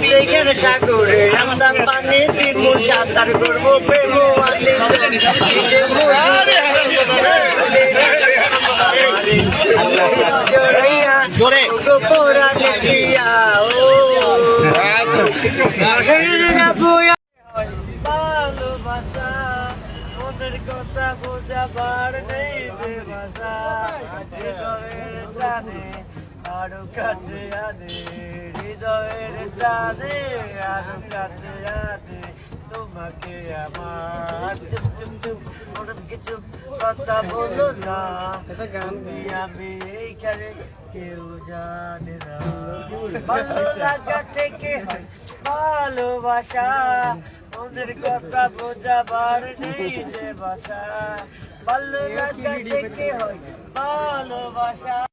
সেখানে সাগরে আমরা পানি দিব সাঁতার করব, প্রেম জোরে ও ভালোবাসা ওদের কথা বোঝাবার নেই যে কাছে আনে টানে আরও কাছে আনে তোমাকে আমার। চুপ চুপ ওরম কিছু কথা বলো না। আমি আমি এইখানে কেউ জানে না। ভালো লাগা থেকে হয় ভালোবাসা। ওদের কথা বোঝাবার নেই যে ভাষা ভালো লাগা থেকে হয় ভালোবাসা।